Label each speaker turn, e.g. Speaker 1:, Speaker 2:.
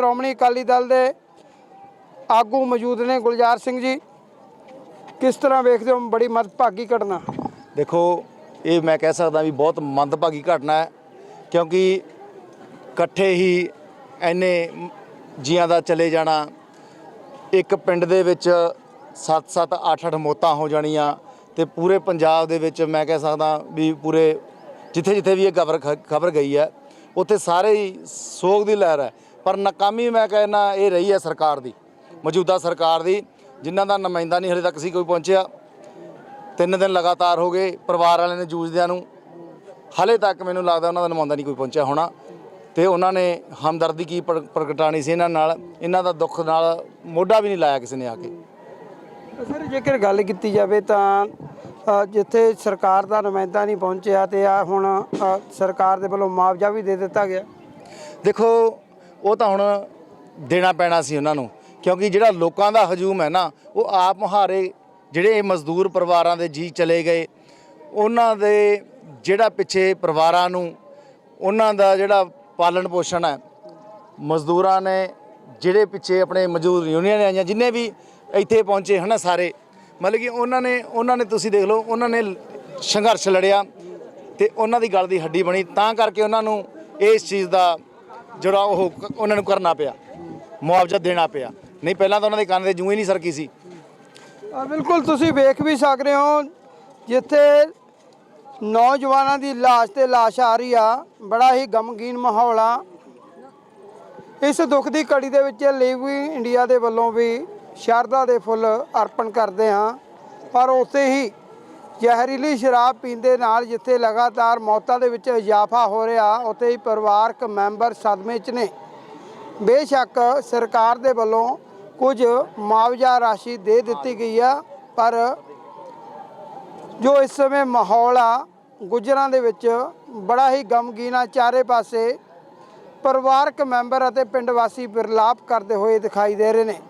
Speaker 1: ਸ਼੍ਰੋਮਣੀ ਅਕਾਲੀ ਦਲ ਦੇ ਆਗੂ ਮੌਜੂਦ ਨੇ ਗੁਲਜ਼ਾਰ ਸਿੰਘ ਜੀ। ਕਿਸ ਤਰ੍ਹਾਂ ਵੇਖਦੇ ਹੋ ਬੜੀ ਮਦਭਾਗੀ ਘਟਨਾ?
Speaker 2: ਦੇਖੋ, ਇਹ ਮੈਂ ਕਹਿ ਸਕਦਾ ਵੀ ਬਹੁਤ ਮੰਦਭਾਗੀ ਘਟਨਾ ਹੈ, ਕਿਉਂਕਿ ਇਕੱਠੇ ਹੀ ਐਨੇ ਜੀਆਂ ਦਾ ਚਲੇ ਜਾਣਾ, ਇੱਕ ਪਿੰਡ ਦੇ ਵਿੱਚ 7-7 8-8 ਮੌਤਾਂ ਹੋ ਜਾਣੀਆਂ ਤੇ ਪੂਰੇ ਪੰਜਾਬ ਦੇ ਵਿੱਚ ਮੈਂ ਕਹਿ ਸਕਦਾ ਵੀ ਪੂਰੇ ਜਿੱਥੇ ਜਿੱਥੇ ਵੀ ਇਹ ਖਬਰ ਖਬਰ ਗਈ ਹੈ, ਉੱਥੇ ਸਾਰੇ ਹੀ ਸੋਗ ਦੀ ਲਹਿਰ ਹੈ। ਪਰ ਨਾਕਾਮੀ ਮੈਂ ਕਹਿੰਦਾ ਇਹ ਰਹੀ ਹੈ ਸਰਕਾਰ ਦੀ ਮੌਜੂਦਾ ਸਰਕਾਰ ਦੀ ਜਿਨ੍ਹਾਂ ਦਾ ਨੁਮਾਇੰਦਾ ਨਹੀਂ ਹਲੇ ਤੱਕ ਸੀ ਕੋਈ ਪਹੁੰਚਿਆ। ਤਿੰਨ ਦਿਨ ਲਗਾਤਾਰ ਹੋ ਗਏ ਪਰਿਵਾਰ ਵਾਲਿਆਂ ਨੇ ਜੂਝਦਿਆਂ ਨੂੰ। ਹਲੇ ਤੱਕ ਮੈਨੂੰ ਲੱਗਦਾ ਉਹਨਾਂ ਦਾ ਨੁਮਾਇੰਦਾ ਨਹੀਂ ਕੋਈ ਪਹੁੰਚਿਆ ਹੋਣਾ। ਤੇ ਉਹਨਾਂ ਨੇ ਹਮਦਰਦੀ ਕੀ ਪ੍ਰ- ਪ੍ਰਗਟਾਣੀ ਸੀ ਇਹਨਾਂ ਨਾਲ ਇਹਨਾਂ ਦਾ ਦੁੱਖ ਨਾਲ ਮੋਢਾ ਵੀ ਨਹੀਂ ਲਾਇਆ ਕਿਸੇ ਨੇ ਆ ਕੇ।
Speaker 1: ਸਰ ਜੇਕਰ ਗੱਲ ਕੀਤੀ ਜਾਵੇ ਤਾਂ ਜਿੱਥੇ ਸਰਕਾਰ ਦਾ ਨੁਮਾਇੰਦਾ ਨਹੀਂ ਪਹੁੰਚਿਆ ਤੇ ਆ ਹੁਣ ਸਰਕਾਰ ਦੇ ਵੱਲੋਂ ਮੁਆਵਜ਼ਾ ਵੀ ਦੇ ਦਿੱਤਾ ਗਿਆ।
Speaker 2: ਦੇਖੋ ਉਹ ਤਾਂ ਹੁਣ ਦੇਣਾ ਪੈਣਾ ਸੀ ਉਹਨਾਂ ਨੂੰ, ਕਿਉਂਕਿ ਜਿਹੜਾ ਲੋਕਾਂ ਦਾ ਹਜੂਮ ਹੈ ਨਾ, ਉਹ ਆਪ ਮੁਹਾਰੇ ਜਿਹੜੇ ਇਹ ਮਜ਼ਦੂਰ ਪਰਿਵਾਰਾਂ ਦੇ ਜੀ ਚਲੇ ਗਏ, ਉਹਨਾਂ ਦੇ ਜਿਹੜਾ ਪਿੱਛੇ ਪਰਿਵਾਰਾਂ ਨੂੰ, ਉਹਨਾਂ ਦਾ ਜਿਹੜਾ ਪਾਲਣ ਪੋਸ਼ਣ ਹੈ, ਮਜ਼ਦੂਰਾਂ ਨੇ ਜਿਹੜੇ ਪਿੱਛੇ ਆਪਣੇ ਮਜ਼ਦੂਰ ਯੂਨੀਅਨ ਆਈਆਂ, ਜਿੰਨੇ ਵੀ ਇੱਥੇ ਪਹੁੰਚੇ ਹਨ ਸਾਰੇ, ਮਤਲਬ ਕਿ ਉਹਨਾਂ ਨੇ ਉਹਨਾਂ ਨੇ ਤੁਸੀਂ ਦੇਖ ਲਓ, ਉਹਨਾਂ ਨੇ ਸੰਘਰਸ਼ ਲੜਿਆ ਤੇ ਉਹਨਾਂ ਦੀ ਗੱਲ ਦੀ ਹੱਡੀ ਬਣੀ, ਤਾਂ ਕਰਕੇ ਉਹਨਾਂ ਨੂੰ ਇਸ ਚੀਜ਼ ਦਾ ਜਿਹੜਾ ਉਹ ਉਹਨਾਂ ਨੂੰ ਕਰਨਾ ਪਿਆ, ਮੁਆਵਜ਼ਾ ਦੇਣਾ ਪਿਆ। ਨਹੀਂ, ਪਹਿਲਾਂ ਤਾਂ ਉਹਨਾਂ ਦੇ ਕੰਨ ਦੇ ਜੂੰ ਹੀ ਨਹੀਂ ਸਰਕੀ ਸੀ।
Speaker 1: ਬਿਲਕੁਲ, ਤੁਸੀਂ ਵੇਖ ਵੀ ਸਕਦੇ ਹੋ, ਜਿੱਥੇ ਨੌਜਵਾਨਾਂ ਦੀ ਲਾਸ਼ ਤੇ ਲਾਸ਼ ਆ ਰਹੀ ਆ, ਬੜਾ ਹੀ ਗਮਗੀਨ ਮਾਹੌਲ ਆ। ਇਸ ਦੁੱਖ ਦੀ ਘੜੀ ਦੇ ਵਿੱਚ ਲਿਵ ਇੰਡੀਆ ਦੇ ਵੱਲੋਂ ਵੀ ਸ਼ਰਧਾ ਦੇ ਫੁੱਲ ਅਰਪਣ ਕਰਦੇ ਹਾਂ। ਪਰ ਉੱਥੇ ਹੀ ਜ਼ਹਿਰੀਲੀ ਸ਼ਰਾਬ ਪੀਣ ਦੇ ਨਾਲ ਜਿੱਥੇ ਲਗਾਤਾਰ ਮੌਤਾਂ ਦੇ ਵਿੱਚ ਇਜ਼ਾਫਾ ਹੋ ਰਿਹਾ, ਉੱਥੇ ਹੀ ਪਰਿਵਾਰਕ ਮੈਂਬਰ ਸਦਮੇ 'ਚ ਨੇ। ਬੇਸ਼ੱਕ ਸਰਕਾਰ ਦੇ ਵੱਲੋਂ ਕੁਝ ਮੁਆਵਜ਼ਾ ਰਾਸ਼ੀ ਦੇ ਦਿੱਤੀ ਗਈ ਆ, ਪਰ ਜੋ ਇਸ ਸਮੇਂ ਮਾਹੌਲ ਆ, ਗੁਜਰਾਂ ਦੇ ਵਿੱਚ ਬੜਾ ਹੀ ਗਮਗੀਨ ਆ ਚਾਰੇ ਪਾਸੇ ਪਰਿਵਾਰਕ ਮੈਂਬਰ ਅਤੇ ਪਿੰਡ ਵਾਸੀ ਬਿਰਲਾਪ ਕਰਦੇ ਹੋਏ ਦਿਖਾਈ ਦੇ ਰਹੇ ਨੇ।